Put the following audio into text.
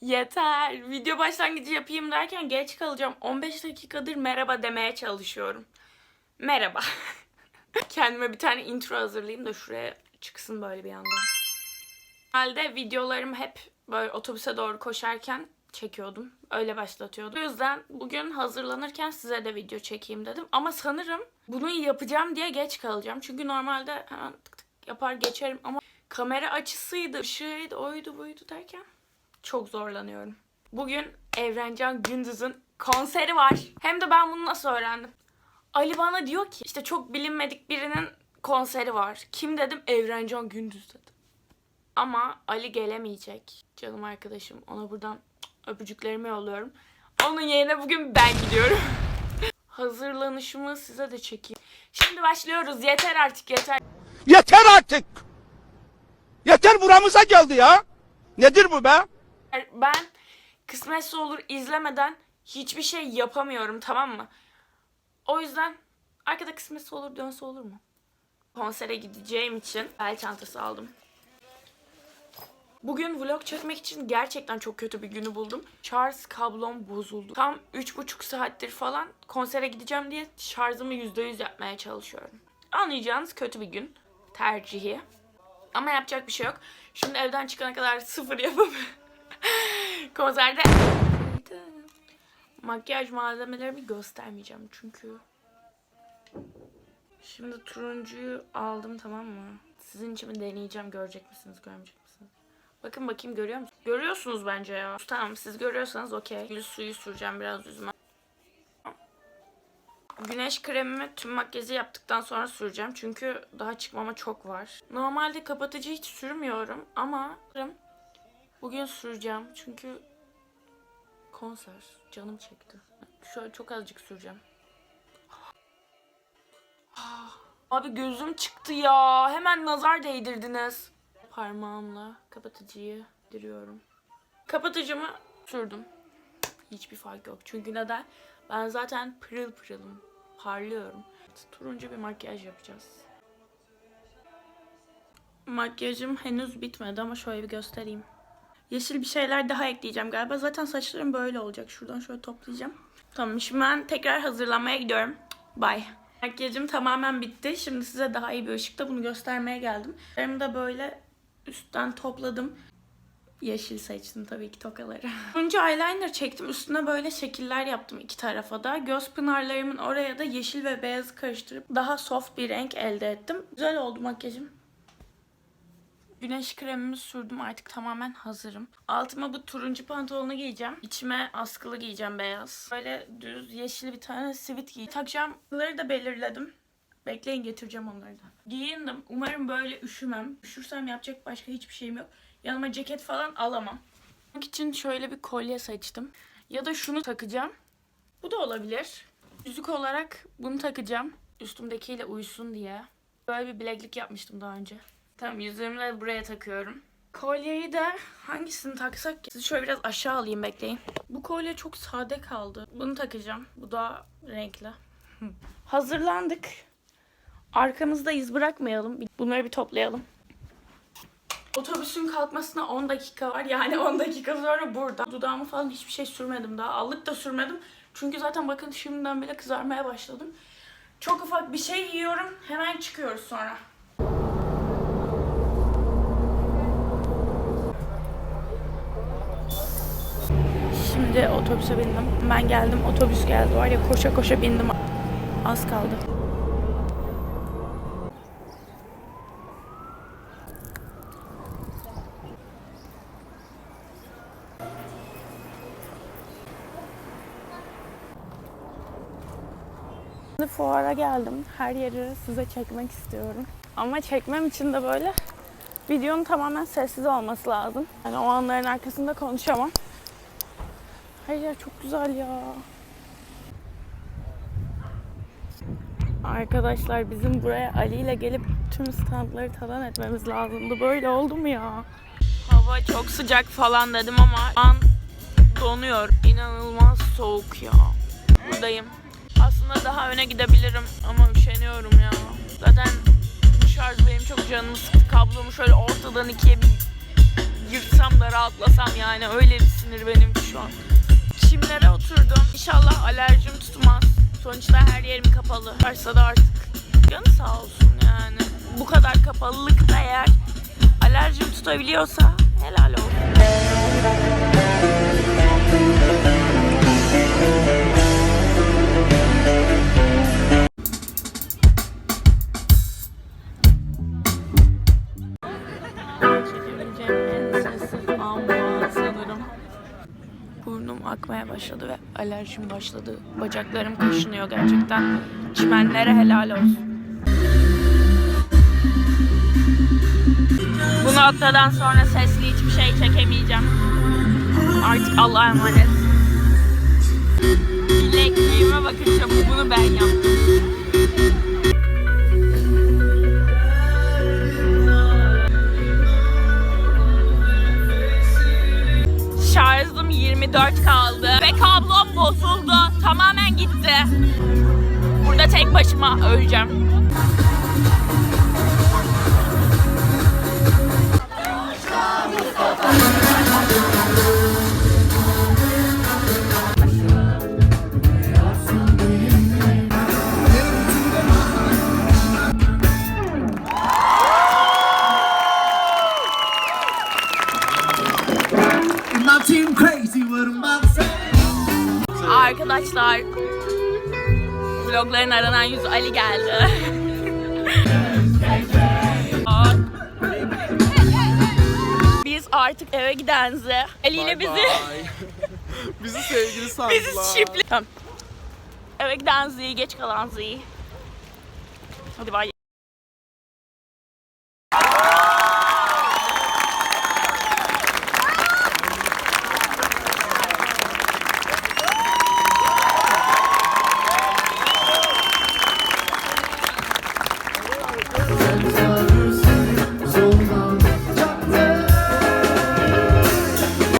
Yeter. Video başlangıcı yapayım derken geç kalacağım. 15 dakikadır merhaba demeye çalışıyorum. Merhaba. Kendime bir tane intro hazırlayayım da şuraya çıksın böyle bir yandan. Halde videolarımı hep böyle otobüse doğru koşarken çekiyordum. Öyle başlatıyordum. O yüzden bugün hazırlanırken size de video çekeyim dedim. Ama sanırım bunu yapacağım diye geç kalacağım. Çünkü normalde hemen tık tık yapar geçerim ama kamera açısıydı, ışığıydı, oydu buydu derken çok zorlanıyorum. Bugün Evrencan Gündüz'ün konseri var. Hem de ben bunu nasıl öğrendim? Ali bana diyor ki işte çok bilinmedik birinin konseri var. Kim dedim? Evrencan Gündüz dedim. Ama Ali gelemeyecek. Canım arkadaşım. Ona buradan öpücüklerimi yolluyorum. Onun yerine bugün ben gidiyorum. Hazırlanışımı size de çekeyim. Şimdi başlıyoruz. Yeter artık yeter. Yeter artık. Yeter buramıza geldi ya. Nedir bu be? Ben kısmetse olur izlemeden hiçbir şey yapamıyorum tamam mı? O yüzden arkada kısmetse olur dönse olur mu? Konsere gideceğim için bel çantası aldım. Bugün vlog çekmek için gerçekten çok kötü bir günü buldum. Şarj kablom bozuldu. Tam 3,5 saattir falan konsere gideceğim diye şarjımı %100 yapmaya çalışıyorum. Anlayacağınız kötü bir gün. Tercihi. Ama yapacak bir şey yok. Şimdi evden çıkana kadar sıfır yapıp konserde makyaj malzemelerimi göstermeyeceğim çünkü. Şimdi turuncuyu aldım tamam mı? Sizin için mi deneyeceğim görecek misiniz görmeyecek misiniz? Bakın bakayım görüyor musunuz? Görüyorsunuz bence ya. Tamam siz görüyorsanız okey. Gül suyu süreceğim biraz yüzüme. Güneş kremimi tüm makyajı yaptıktan sonra süreceğim. Çünkü daha çıkmama çok var. Normalde kapatıcı hiç sürmüyorum ama bugün süreceğim. Çünkü konser canım çekti. Şöyle çok azıcık süreceğim. Abi gözüm çıktı ya. Hemen nazar değdirdiniz. Parmağımla kapatıcıyı diriyorum. Kapatıcımı sürdüm. Hiçbir fark yok. Çünkü neden? Ben zaten pırıl pırılım. Parlıyorum. Turuncu bir makyaj yapacağız. Makyajım henüz bitmedi ama şöyle bir göstereyim. Yeşil bir şeyler daha ekleyeceğim galiba. Zaten saçlarım böyle olacak. Şuradan şöyle toplayacağım. Tamam şimdi ben tekrar hazırlanmaya gidiyorum. Bye. Makyajım tamamen bitti. Şimdi size daha iyi bir ışıkta bunu göstermeye geldim. Benim de böyle üstten topladım. Yeşil seçtim tabii ki tokaları. Önce eyeliner çektim. Üstüne böyle şekiller yaptım iki tarafa da. Göz pınarlarımın oraya da yeşil ve beyaz karıştırıp daha soft bir renk elde ettim. Güzel oldu makyajım. Güneş kremimi sürdüm artık tamamen hazırım. Altıma bu turuncu pantolonu giyeceğim. İçime askılı giyeceğim beyaz. Böyle düz yeşil bir tane sivit giy. Takacağımları da belirledim. Bekleyin getireceğim onları da. Giyindim. Umarım böyle üşümem. Üşürsem yapacak başka hiçbir şeyim yok. Yanıma ceket falan alamam. Bunun için şöyle bir kolye seçtim. Ya da şunu takacağım. Bu da olabilir. Yüzük olarak bunu takacağım. Üstümdekiyle uyusun diye. Böyle bir bileklik yapmıştım daha önce. Tamam yüzüğümü de buraya takıyorum. Kolyeyi de hangisini taksak ki? Sizi şöyle biraz aşağı alayım bekleyin. Bu kolye çok sade kaldı. Bunu takacağım. Bu daha renkli. Hazırlandık. Arkamızda iz bırakmayalım. Bunları bir toplayalım. Otobüsün kalkmasına 10 dakika var. Yani 10 dakika sonra burada. Dudağımı falan hiçbir şey sürmedim daha. Allık da sürmedim. Çünkü zaten bakın şimdiden bile kızarmaya başladım. Çok ufak bir şey yiyorum. Hemen çıkıyoruz sonra. Şimdi otobüse bindim. Ben geldim. Otobüs geldi. Var ya koşa koşa bindim. Az kaldı. Şimdi fuara geldim. Her yeri size çekmek istiyorum. Ama çekmem için de böyle videonun tamamen sessiz olması lazım. Yani o anların arkasında konuşamam. Her yer çok güzel ya. Arkadaşlar bizim buraya Ali ile gelip tüm standları talan etmemiz lazımdı. Böyle oldu mu ya? Hava çok sıcak falan dedim ama şu an donuyor. İnanılmaz soğuk ya. Buradayım. Aslında daha öne gidebilirim ama üşeniyorum ya. Zaten bu şarj benim çok canımı sıktı. Kablomu şöyle ortadan ikiye bir yırtsam da rahatlasam yani öyle bir sinir oturdum. İnşallah alerjim tutmaz. Sonuçta her yerim kapalı. Varsa da artık canı sağ olsun yani. Bu kadar kapalılıkta eğer alerjim tutabiliyorsa helal olsun. Burnum akmaya başladı ve alerjim başladı. Bacaklarım kaşınıyor gerçekten. Çimenlere helal olsun. Bu noktadan sonra sesli hiçbir şey çekemeyeceğim. Artık Allah'a emanet. Bilekliğime bakacağım. Bunu ben yaptım. 24 kaldı ve kablom bozuldu. Tamamen gitti. Burada tek başıma öleceğim. Vlogların aranan yüzü Ali geldi. Biz artık eve giden Z. Ali ile bizi Bizi sevgili sandılar. bizi çiftli. Tamam. Eve giden Z'yi geç kalan Z'yi. Hadi bay.